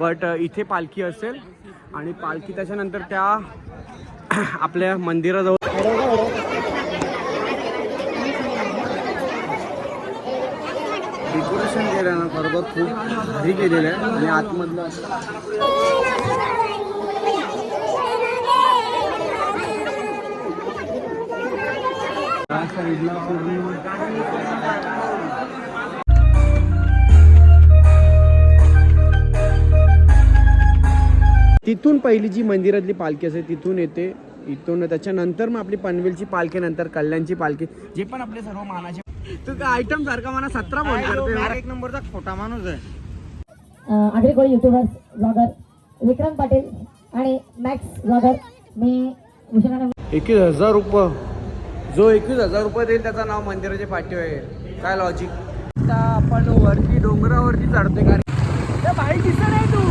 But इथे पालखी असेल आणि पालखी त्याच्यानंतर त्या आपल्या मंदिराजवळ डेकोरेशन केलं ना बरोबर खूप भारी केलेलं आहे आणि आतमधलं पूर्ण तिथून पहिली जी मंदिरातली पालखी असते तिथून येते. इथून त्याच्यानंतर मग आपली पनवेलची पालखी नंतर कल्याणची पालखी जे पण आपले सर्व मानाचे तू काय आयटम सारखा मला सतरा फोन करते एक नंबरचा खोटा माणूस आहे. आगरी कोळी युट्यूबर्स ब्लॉगर विक्रम पाटील आणि मॅक्स ब्लॉगर मी एकवीस हजार रुपये. जो एकवीस हजार रुपये देईल त्याचं नाव मंदिराचे पाठीवर आहे. काय लॉजिक आता आपण वरती डोंगरावरती चढतोय कारण ए, बाई दिसत नाही तू.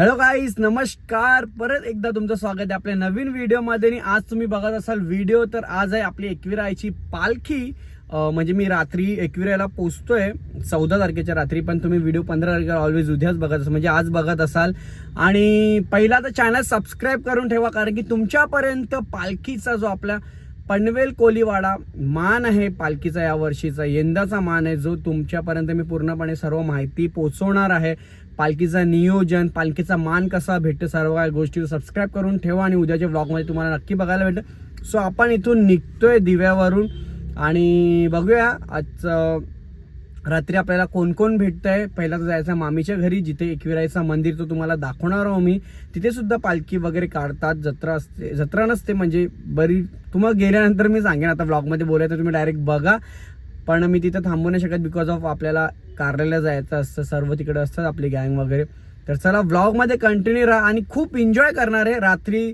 हॅलो गाईज नमस्कार. परत एकदा तुमचं स्वागत आहे आपल्या नवीन व्हिडिओमध्ये. आणि आज तुम्ही बघत असाल व्हिडिओ तर आज आहे आपली एकविरायची पालखी. म्हणजे मी रात्री एकविरायला पोचतोय. चौदा तारखेच्या रात्री पण तुम्ही व्हिडिओ पंधरा तारखेला ऑलवेज उद्याच बघत असाल. म्हणजे आज बघत असाल. आणि पहिला तर चॅनल सबस्क्राईब करून ठेवा कारण की तुमच्यापर्यंत पालखीचा जो आपला पनवेल कोलीवाडा मान आहे पालखीचा या वर्षीचा. यंदाचा मान आहे जो तुमच्यापर्यंत मी पूर्णपणे सर्व माहिती पोचवणार आहे. पालखीचं नियोजन पालखीचा मान कसा भेटतो सर्व काही गोष्टी सबस्क्राईब करून ठेवा आणि उद्याच्या ब्लॉगमध्ये तुम्हाला नक्की बघायला भेटेल सो आपण इथून निघतोय दिव्यावरून आणि बघूया. आजचं रात्री आपल्याला कोण कोण भेटतंय? पहिला तर जायचं मामीच्या घरी जिथे एकविरायचं मंदिर तो तुम्हाला दाखवणार आहो मी तिथे सुद्धा पालखी वगैरे काढतात जत्रा असते जत्रा नसते म्हणजे बरी तुम्हाला गेल्यानंतर मी सांगेन आता ब्लॉगमध्ये बोलायचं तुम्ही डायरेक्ट बघा. पण मी तिथं थांबू नाही शकत बिकॉज ऑफ आपल्याला कार्यालयाला जायचं असतं सर्व तिकडे असतात आपली गँग वगैरे. तर चला व्लॉगमध्ये कंटिन्यू राहा आणि खूप एन्जॉय करणार आहे. रात्री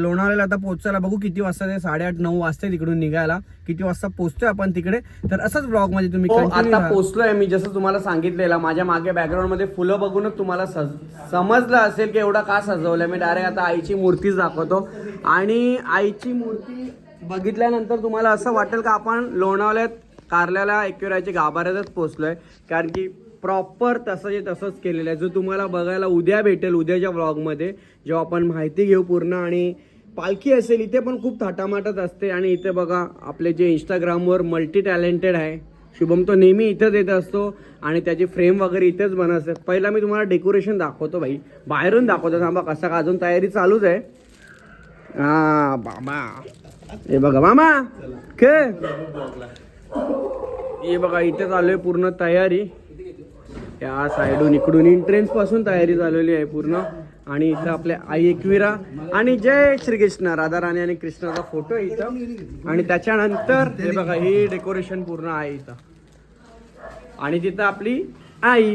लोणावळ्याला आता पोहोचायला बघू किती वाजता ते साडेआठ नऊ वाजता तिकडून निघायला. किती वाजता पोहोचतोय आपण तिकडे. तर असंच ब्लॉगमध्ये तुम्ही continue आता. पोहोचलोय मी जसं तुम्हाला सांगितलेलं माझ्या मागे बॅकग्राऊंडमध्ये फुलं बघूनच तुम्हाला सज समजलं असेल की एवढा का सजवलंय. मी डायरेक्ट आता आईची मूर्तीच दाखवतो. आणि आईची मूर्ती बघितल्यानंतर तुम्हाला असं वाटेल का आपण लोणावळ्यात कारल्याला एकविरायच्या गाभाऱ्यातच पोहोचलोय. कारण की प्रॉपर तसं जे तसंच केलेलं आहे. जो तुम्हाला बघायला उद्या भेटेल उद्याच्या व्लॉगमध्ये जेव्हा आपण माहिती घेऊ पूर्ण आणि पालखी असेल इथे पण खूप थाटामाटत असते. आणि इथे बघा आपले जे इंस्टाग्रामवर मल्टी टॅलेंटेड आहे. शुभम तो नेहमी इथंच येत असतो आणि त्याची फ्रेम वगैरे इथेच बनत असते पहिला मी तुम्हाला डेकोरेशन दाखवतो भाई. बाहेरून दाखवतो. थांबा कसा का अजून तयारी चालूच आहे? हा बाबा. हे बघा मामा. के? हे बघा इथे चालू आहे पूर्ण तयारी. या साईडून इकडून इंट्रेन्सपासून तयारी झालेली आहे पूर्ण. आणि इथं आपल्या आई एकविरा आणि जय श्रीकृष्ण राधा राणी आणि कृष्णाचा फोटो इथं. आणि त्याच्यानंतर हे बघा ही डेकोरेशन पूर्ण आहे इथं. आणि तिथं आपली आई.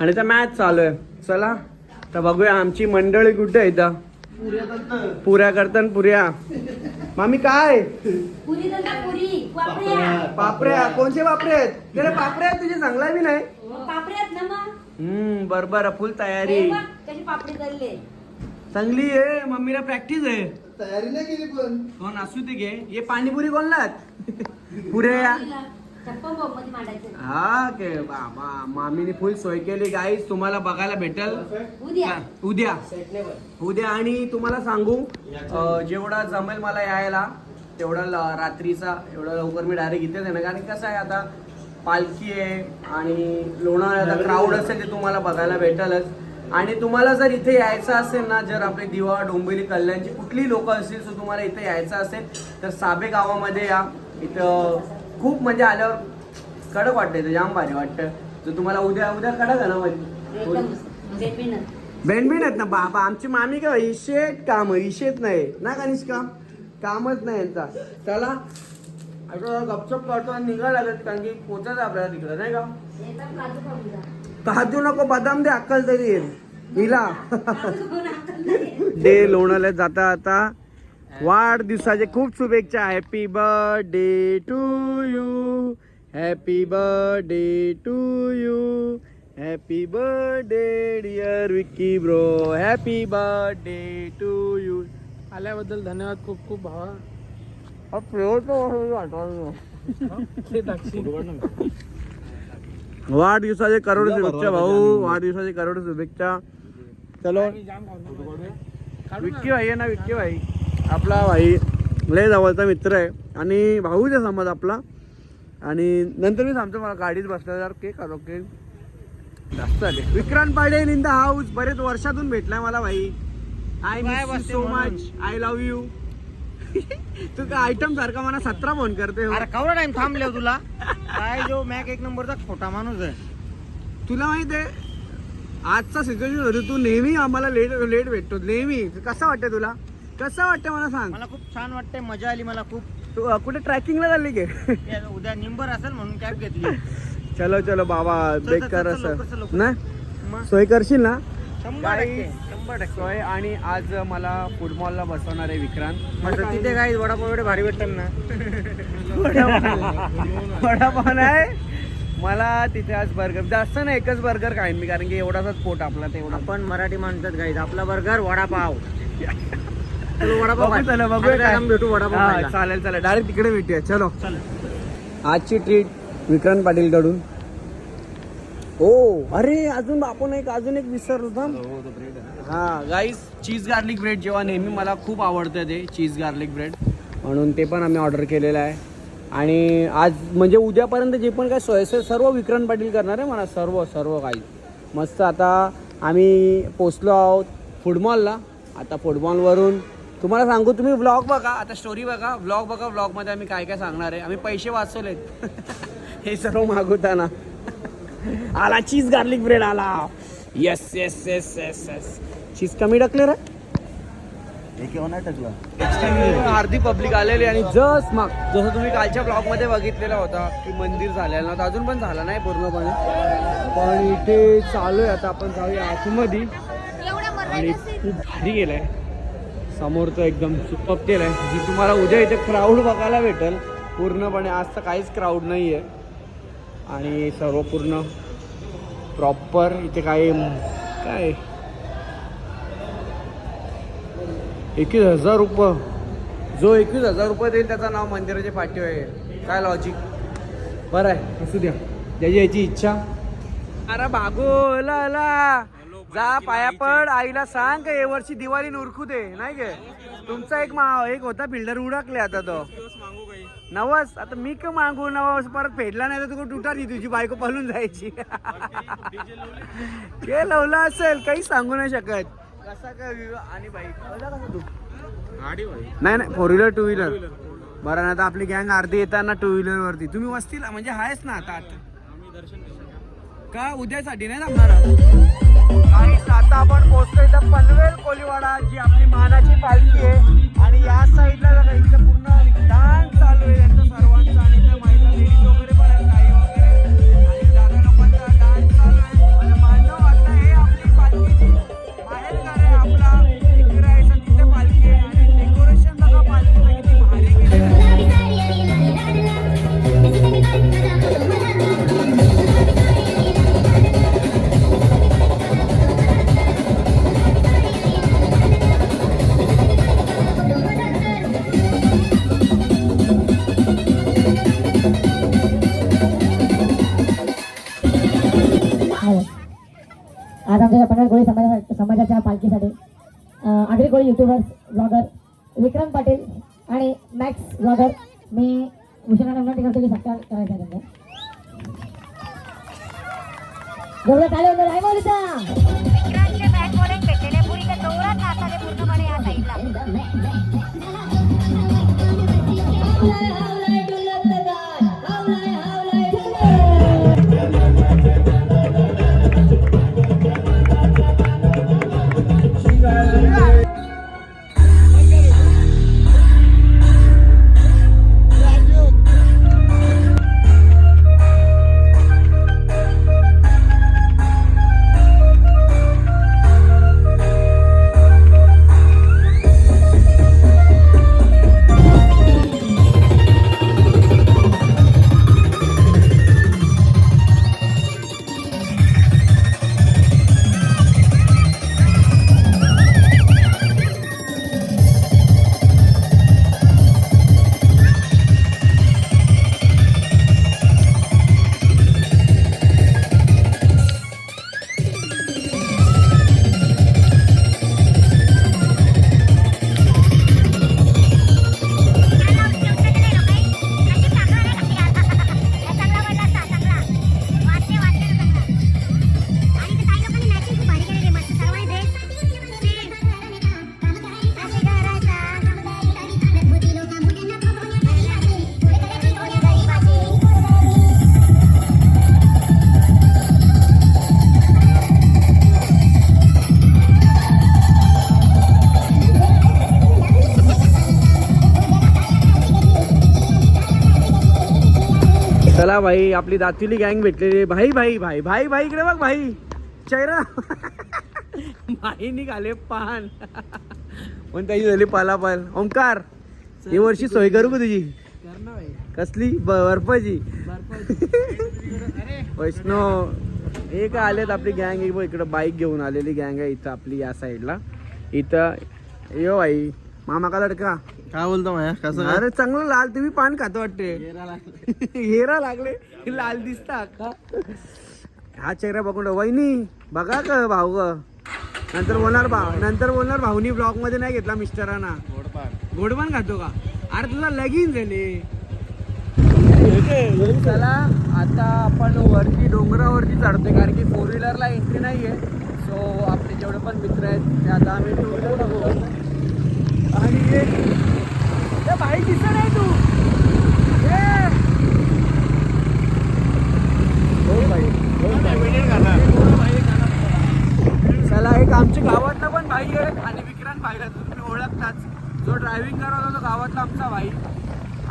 आणि तर मॅच चालू आहे. चला तर बघूया आमची मंडळी कुठे आहे इथं. पुऱ्या करताना पुऱ्या. मामी काय? पुरी दंडा पुरी पापड्या पापऱ्या. कोणते पापरे आहेत? ते रे पापरे आहेत तुझे चांगला बी नाही. पापड्यात ना मग. हम्म बर बर फुल तयारी. हे बघ, कशी पापडी चालले चांगली आहे मम्मीला प्रॅक्टिस आहे. तयारी नाही केली पण. कोण असू ते घे ये पाणीपुरी कोणलात पुऱ्या हा के बाबा मामीने फुल सोय केली गाईस तुम्हाला बघायला भेटल. उद्या. उद्या. उद्या आणि तुम्हाला सांगू जेवढा जमेल मला यायला तेवढा ल- रात्रीचा एवढा लवकर मी डायरेक्ट इथेच आहे ना कारण कसं आहे आता पालखी आहे आणि लोणावळ्याचा क्राऊड असेल ते तुम्हाला बघायला भेटलच. आणि तुम्हाला जर इथे यायचं असेल ना जर आपले दिवा डोंबिवली कल्याणची कुठली लोक असतील सो तुम्हाला इथे यायचं असेल तर साबे गावामध्ये या. इथं खूप म्हणजे आल्यावर कडक वाटतं इथं जाम भारी वाटतं. तर तुम्हाला उद्या उद्या कडक आहे ना म्हणजे एकदम बेबीनं. बेनबिन आहेत ना बाबा आमची मामी काय इशेत काम इशेत नाही. ना कनिष्का कामच नाही यांचा. चला आता गपचप करतो आणि निघा लागत कारण की पोचायचं आपल्याला तिकडं नाही का? काजू नको बदाम दे अक्कल तरी येईल. हिला. डे लोणाला जाता आता वाढदिवसाचे खूप शुभेच्छा. Happy birthday to you happy birthday to you happy birthday dear Vicky bro happy birthday to you आल्याबद्दल धन्यवाद खूप खूप भावा. वाढदिवसाचे करोड शुभेच्छा भाऊ. वाढदिवसाचे करोड शुभेच्छा. चलो. विक्की भाई आहे ना विक्की भाई. आपला भाई लय जवळचा मित्र आहे. आणि भाऊच आहे समज आपला. आणि नंतर मी सांगतो मला गाडीत बसला जर केक आलो केक जास्त झाले. विक्रांत पाडे इन द हाऊस बरेच वर्षातून भेटलाय मला भाई. I miss so? Much I love you तू काय आयटम सारखा मला सतरा फोन करते हो. अरे कवडा टाइम थांबले हो तुला? काय जो मॅक एक नंबरचा खोटा माणूस आहे. तुला माहीत आहे आजचा सिच्युएशन होती तू नेहमी आम्हाला लेट लेट भेटतो. नेहमी. कसं वाटतं तुला? कसं वाटतं मला सांग? मला खूप छान वाटतंय मजा आली मला खूप. तू अ, कुठे ट्रॅकिंगला चालली की? ते उद्या निंबर असेल म्हणून कॅब घेतली. चलो चलो बाबा चल, बेकार चल, चल, लवकर, चल, असं. लवकर. नाही मग? सोय करशील ना? शंभर टक्के. Guys, शंभर टक्के. सोय आणि आज मला फुटबॉलला बसवणार आहे विक्रांत. मग तिथे काय वडापाव एवढे भारी भेटतात ना. वडापाव आहे मला तिथे आज बर्गर जास्त नाही एकच बर्गर खाईन मी कारण की एवढाच पोट आपला तेवढा आपण मराठी माणसात गाईज आपला बर्गर वडापाव. चलो भेटू वडापाव हा. चालेल चालेल. डायरेक्ट तिकडे भेटूया. चलो. आजची ट्रीट विक्रांत पाटील कडून हो अरे अजून आपण एक अजून एक विसरलो होता हा गाईस चीज गार्लिक ब्रेड जेव्हा नेहमी मला खूप आवडतं ते चीज गार्लिक ब्रेड म्हणून ते पण आम्ही ऑर्डर केलेलं आहे. आणि आज म्हणजे उद्यापर्यंत जे पण काय सोय सर्व विक्रांत पाटील करणार आहे मला सर्व सर्व काही. मस्त आता आम्ही पोचलो आहोत फुटबॉलला आता फुटबॉलवरून तुम्हाला सांगू तुम्ही व्लॉग बघा आता स्टोरी बघा व्लॉग बघा व्लॉगमध्ये आम्ही काय काय सांगणार आहे? आम्ही पैसे वाचवलेत. हे सर्व मागवताना. आला चीज गार्लिक ब्रेड आला. Yes yes yes yes yes cheese कमी टाकले रे. अर्धी पब्लिक आलेली आणि जस्ट मग जसं तुम्ही कालच्या ब्लॉगमध्ये बघितलेला होता की मंदिर झालेलं नव्हतं. अजून पण झालं नाही पूर्णपणे. पण इथे चालू आहे. आता आपण जाऊया आतमध्ये. आणि खूप भारी गेलाय. समोरचं एकदम सुपप केलं आहे. जी तुम्हाला उद्या इथे क्राऊड बघायला भेटेल पूर्णपणे आज तर काहीच क्राऊड नाही आहे आणि सर्व पूर्ण प्रॉपर इथे काय काय? एकवीस हजार रुपये. जो एकवीस हजार रुपये देईल त्याचं नाव मंदिराचे पाठीवर आहे. काय लॉजिक बरं आहे असू द्या. ज्याची याची इच्छा. अरे बागोला जा पाया पड आईला सांग का वर्षी दिवाळी उरकू दे नाही गे तुमचा एक मा एक होता बिल्डर उडकले आता तो. नवस आता मी का मागू नवस? परत फेडला नाही तर तू तुटारी तुझी बायको पळून जायची. के लावला असेल काही सांगू नाही शकत. कसा काय आणि बाईक तू? नाही नाही फोर व्हीलर टू व्हीलर बरं ना आता आपली गँग अर्धी येताना टू व्हीलर वरती. तुम्ही वस्तीला म्हणजे आहेच ना आता. का उद्यासाठी नाही थांबणार आणि आता आपण पोहोचतोय तर पनवेल कोलीवाडा जी आपली मानाची पालखी आहे. आणि या साईडला इथलं इथं पूर्ण डान्स चालू आहे यांचं सर्वांचा. पनवेल कोळी समाजा समाजाच्या पालखीसाठी आगरी कोळी युट्यूबर्स ब्लॉगर विक्रम पाटील आणि मॅक्स ब्लॉगर मी भूषणाने विनंती करतो की सत्कार करायचा आहे त्यांचा जेवढं चालू होतं पूर्णपणे या साईडला. चला भाई आपली दातुली गँग भेटलेली भाई भाई भाई भाई भाई इकडे बघ भाई. चेहरा. भाई निघाले पान. पण त्याची झाली पालापाल ओंकार ही वर्षी सोय करू का तुझी? कसली? बर्फाची. वैष्णव हे काय आलेत आपली गँग इकडं बाईक घेऊन आलेली गँग आहे इथं आपली या साईडला इथं यो भाई. मामा का लडका? काय बोलतो माया? कसं अरे चांगलं लाल तुम्ही पान खातो वाटते. हेरा लागले. लाल दिसता का हा चेहरा बघून वहिनी बघा का भाऊ ग. नंतर बोलणार भाऊ नंतर बोलणार भाऊनी ब्लॉगमध्ये नाही घेतला मिस्टरांना. गोडपान. खातो का? अरे तुला लगीन झाले. चला आता आपण वरती डोंगरावरती चढतोय कारण की फोर व्हीलरला एंट्री नाहीये. सो आपले जेवढे पण मित्र आहेत ते आता आम्ही टू व्हीलर आणि एक बाईक भाई दिसत आहे तू. चला एक आमच्या गावातला पण भाई आहे आणि विक्रांत भाईला तुम्ही ओळखताच. जो ड्रायव्हिंग करत होता गावातला आमचा भाई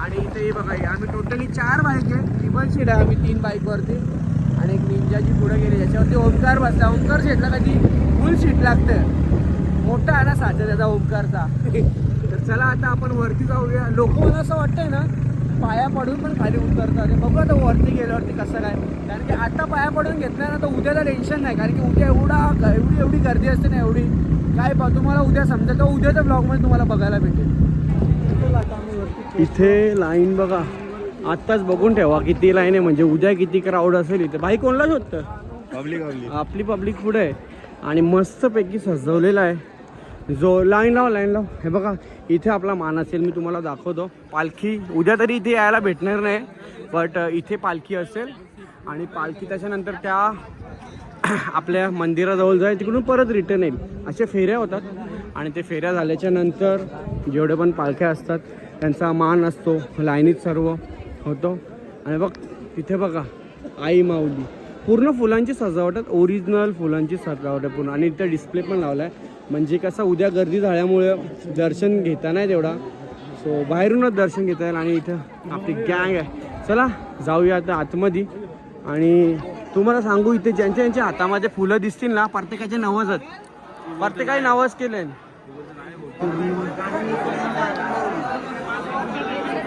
आणि इथे हे बघा आम्ही टोटली चार बाईक आहे. ट्रिपल सीट आहे आम्ही तीन बाईकवरती आणि एक निंजाची पुढे गेली. ज्याच्यावरती ओंकार बसला. ओंकार सीटला कधी फुल सीट लागतं. मोठा आहे ना साचा त्याचा ओमकारचा तर चला आता आपण वरती जाऊया. लोक मला असं वाटतंय ना पाया पडून पण खाली उतरतात. हे बघू आता वरती गेल्यावरती कसं काय. कारण की आता पाया पडून घेतलं ना तर उद्याला टेन्शन नाही. कारण की उद्या एवढा एवढी एवढी गर्दी असते ना एवढी. काय बा तुम्हाला उद्या समजा तर उद्याच्या ब्लॉगमध्ये तुम्हाला बघायला भेटेल. इथे लाईन बघा. आत्ताच बघून ठेवा किती लाईन आहे. म्हणजे उद्या किती क्राऊड असेल इथे. भाई कोणला शोधतं पब्लिक पब्लिक आपली पब्लिक पुढे आहे? आणि मस्तपैकी सजवलेला आहे. जो लाईन लाव लाईन लाव. हे बघा इथे आपला मान असेल मी तुम्हाला दाखवतो. पालखी उद्या तरी इथे यायला भेटणार नाही बट इथे पालखी असेल. आणि पालखी त्याच्यानंतर त्या आपल्या मंदिराजवळ जाईल तिकडून परत रिटर्न येईल. अशा फेऱ्या होतात. आणि ते फेऱ्या झाल्याच्यानंतर जेवढे पण पालख्या असतात त्यांचा मान असतो लाईनीत सर्व होतो. आणि बघ तिथे बघा आई माऊली. पूर्ण फुलांची सजावट आहे ओरिजिनल फुलांची सजावट आहे पूर्ण. आणि इथं डिस्प्ले पण लावला आहे म्हणजे कसं उद्या गर्दी झाल्यामुळे दर्शन घेता नाही तेवढा. सो बाहेरूनच दर्शन घेता येईल आणि इथं आपली गँग आहे. चला जाऊया आता आतमध्ये. आणि तुम्हाला सांगू इथे ज्यांच्या ज्यांच्या हातामध्ये फुलं दिसतील ना प्रत्येकाचे नवसच प्रत्येकाने नवस केले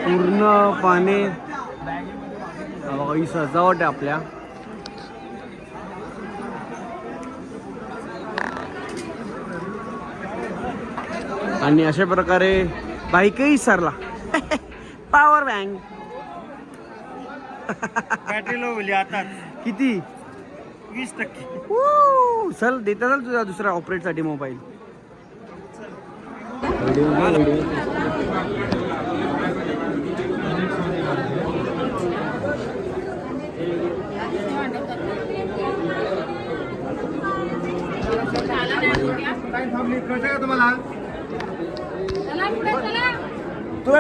पूर्ण पाने ही सजावट आहे आपल्या. आणि अशा प्रकारे बाईकही सरला पॉवर बँक बॅटरी लो होली आता किती? वीस टक्के! चल देता चल तुझा दुसरा ऑपरेटसाठी मोबाईल तुम्हाला?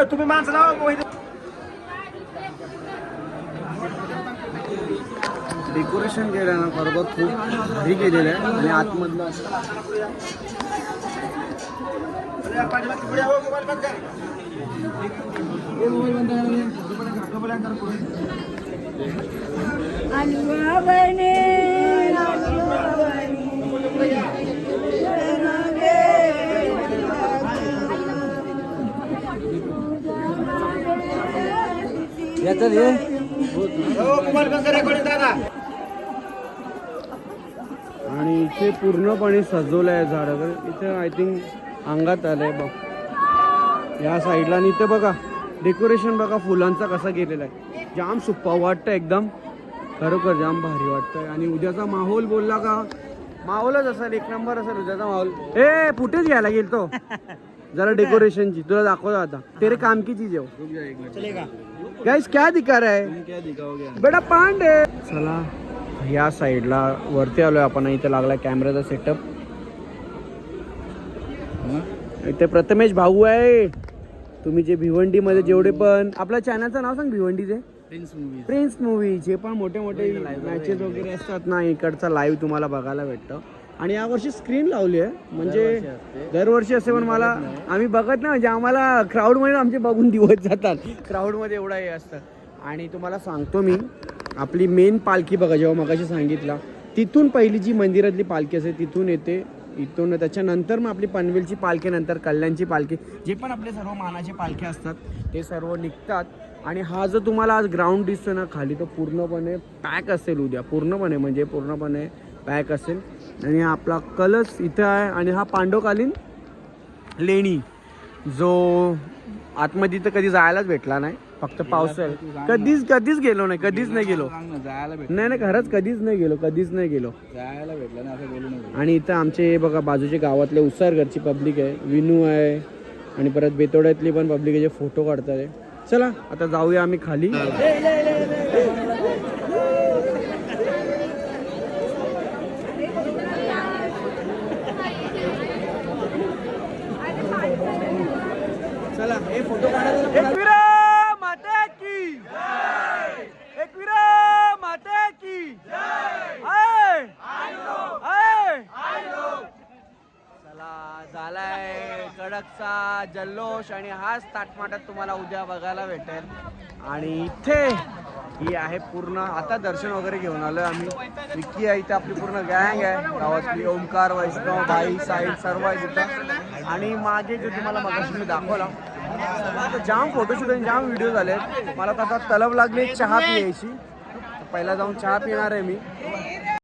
तुम्ही माणसं लावा डेकोरेशन केलं ना बरोबर खूप भारी केलेलं आहे आणि आतमधलं असं. याच्यात हे आणि इथे पूर्णपणे सजवलं आहे झाड इथे आय थिंक अंगात आलंय बघ. या साईडला आणि इथे बघा डेकोरेशन बघा फुलांचा कसा गेलेला आहे. जाम सुप्पा वाटतं एकदम. खरोखर जाम भारी वाटतंय. आणि उद्याचा माहोल बोलला का? माहोलच असेल एक नंबर असेल उद्याचा माहोल. ए फुटेज घ्यायला गेल तो जरा डेकोरेशनची तुला दाखवतो आता. तेरे काम की चीज गाइस क्या दिखा रहा है? क्या बेटा पांड. चला. या साईडला वरती आलोय आपण. इथे लागला कॅमेराचा सेटअप इथे प्रथमेश भाऊ आहे. तुम्ही जे भिवंडीमध्ये जेवढे पण आपल्या चॅनलचं नाव सांग भिवंडीचे. प्रिन्स मूवी प्रिन्स मूवी जे पण मोठे मोठे मॅचेस वगैरे असतात ना. इकडचा लाईव्ह तुम्हाला बघायला भेटतं. आणि यावर्षी स्क्रीन लावली आहे. म्हणजे दरवर्षी असे पण मला आम्ही बघत नाही म्हणजे आम्हाला crowd मध्ये आमचे बघून दिवस जातात. Crowd मध्ये एवढा हे असतं. आणि तुम्हाला सांगतो मी आपली मेन पालखी बघा जेव्हा मगाशी सांगितलं तिथून पहिली जी मंदिरातली पालखी असते तिथून येते. इथून त्याच्यानंतर मग आपली पनवेलची पालखी नंतर कल्याणची पालखी जे पण आपले सर्व मानाचे पालखी असतात ते सर्व निघतात. आणि हा जो तुम्हाला आज ग्राउंड दिसतो ना खाली तो पूर्णपणे पॅक असेल उद्या. पूर्णपणे म्हणजे पूर्णपणे पॅक असेल. आणि आपला कलश इथं आहे आणि हा पांडवकालीन लेणी जो आतमध्ये तर कधी जायलाच भेटला नाही फक्त पावसाळ्यात कधीच कधीच गेलो नाही कधीच नाही गेलो. नाही नाही खरंच कधीच नाही गेलो कधीच नाही गेलो. जायला भेटलं ना असं बोलू नको. आणि इथं आमचे बघा बाजूचे गावातले उसार घरची पब्लिक आहे विनू आहे आणि परत बेतोड्यातली पण पब्लिक आहे जे फोटो काढतात आहे. चला आता जाऊया आम्ही खाली चला हे फोटो एकविरा माता की एकविरा माता की आय आय चला झालाय आजचा जल्लोष आणि हाच ताटमाटात तुम्हाला उद्या बघायला भेटेल. आणि इथे ही आहे पूर्ण आता दर्शन वगैरे घेऊन आलोय आम्ही. विकी आहे इथे आपली पूर्ण गँग आहे. गावातली ओमकार वैष्णव भाई साईड सर्व आहे तिथं. आणि मागे जो तुम्हाला मगाशी मी दाखवला. आता जाम फोटोशूट आणि जाम व्हिडिओ झाले मला तर आता तलब लागली चहा पियायची. पहिला जाऊन चहा पिणार आहे मी.